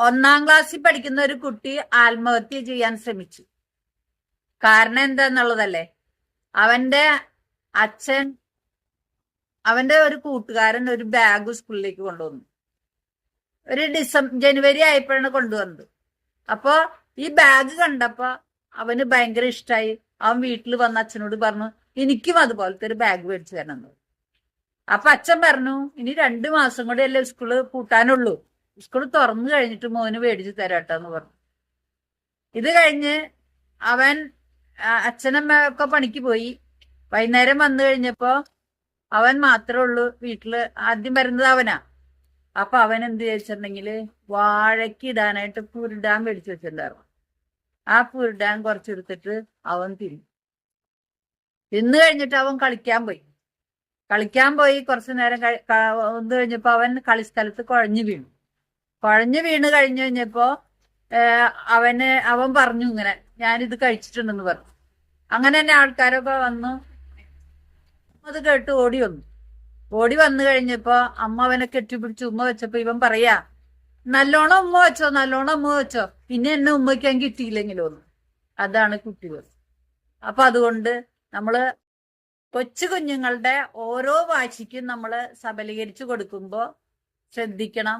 ഒന്നാം ക്ലാസ്സിൽ പഠിക്കുന്ന ഒരു കുട്ടി ആത്മഹത്യ ചെയ്യാൻ ശ്രമിച്ചു. കാരണം എന്താന്നുള്ളതല്ലേ? അവന്റെ അച്ഛൻ അവന്റെ ഒരു കൂട്ടുകാരൻ ഒരു ബാഗ് സ്കൂളിലേക്ക് കൊണ്ടുവന്നു. ഒരു ഡിസംബർ ജനുവരി ആയപ്പോഴാണ് കൊണ്ടുവന്നത്. അപ്പോ ഈ ബാഗ് കണ്ടപ്പോ അവന് ഭയങ്കര ഇഷ്ടമായി അവൻ വീട്ടിൽ വന്ന അച്ഛനോട് പറഞ്ഞു എനിക്കും അതുപോലത്തെ ഒരു ബാഗ് മേടിച്ചു തരണം. അപ്പൊ അച്ഛൻ പറഞ്ഞു ഇനി രണ്ടു മാസം കൂടെ അല്ലേ സ്കൂൾ പൂട്ടാനുള്ളൂ. സ്കൂൾ തുറന്നു കഴിഞ്ഞിട്ട് മോന് മേടിച്ചു തരാട്ടെന്ന് പറഞ്ഞു. ഇത് കഴിഞ്ഞ് അവൻ അച്ഛനമ്മ ഒക്കെ പണിക്ക് പോയി. വൈകുന്നേരം വന്നു കഴിഞ്ഞപ്പോ അവൻ മാത്രമേ ഉള്ളൂ വീട്ടിൽ. ആദ്യം വരുന്നത് അവനാ. അപ്പൊ അവൻ എന്ത് ചോദിച്ചിട്ടുണ്ടെങ്കിൽ വാഴയ്ക്ക് ഇടാനായിട്ട് പുരുടാൻ മേടിച്ചു വെച്ചിട്ടുണ്ടായിരുന്നു. ആ പുരുടാൻ കുറച്ചെടുത്തിട്ട് അവൻ തിന്നു. തിന്നു കഴിഞ്ഞിട്ട് അവൻ കളിക്കാൻ പോയി. കളിക്കാൻ പോയി കുറച്ചു നേരം കഴി- കഴിഞ്ഞപ്പോ അവൻ കളിസ്ഥലത്ത് കുഴഞ്ഞു വീണു. കുഴഞ്ഞു വീണ് കഴിഞ്ഞു കഴിഞ്ഞപ്പോ അവന് അവൻ പറഞ്ഞു ഇങ്ങനെ ഞാനിത് കഴിച്ചിട്ടുണ്ടെന്ന് പറഞ്ഞു. അങ്ങനെ തന്നെ ആൾക്കാരൊക്കെ വന്നു. അത് കേട്ട് ഓടി വന്നു. ഓടി വന്നു കഴിഞ്ഞപ്പോ അമ്മ അവനെ കെട്ടിപ്പിടിച്ച് ഉമ്മ വെച്ചപ്പോ ഇവൻ പറയാ നല്ലോണം ഉമ്മ വെച്ചോ നല്ലോണം ഉമ്മ വെച്ചോ. പിന്നെ എന്നെ ഉമ്മയ്ക്കാൻ കിട്ടിയില്ലെങ്കിലോ ഒന്ന് അതാണ് കുട്ടികൾ അപ്പൊ അതുകൊണ്ട് നമ്മൾ കൊച്ചു കുഞ്ഞുങ്ങളുടെ ഓരോ വാശിക്കും നമ്മൾ സബലീകരിച്ചു കൊടുക്കുമ്പോൾ ശ്രദ്ധിക്കണം.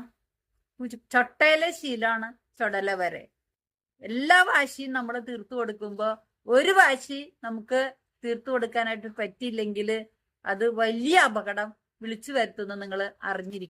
ചൊട്ടയിലെ ശീലമാണ് ചൊടല വരെ. എല്ലാ വാശിയും നമ്മൾ തീർത്തു കൊടുക്കുമ്പോൾ ഒരു വാശി നമുക്ക് തീർത്തു കൊടുക്കാനായിട്ട് പറ്റിയില്ലെങ്കിൽ അത് വലിയ അപകടം വിളിച്ചു വരുത്തുന്ന നിങ്ങൾ അറിഞ്ഞിരിക്കും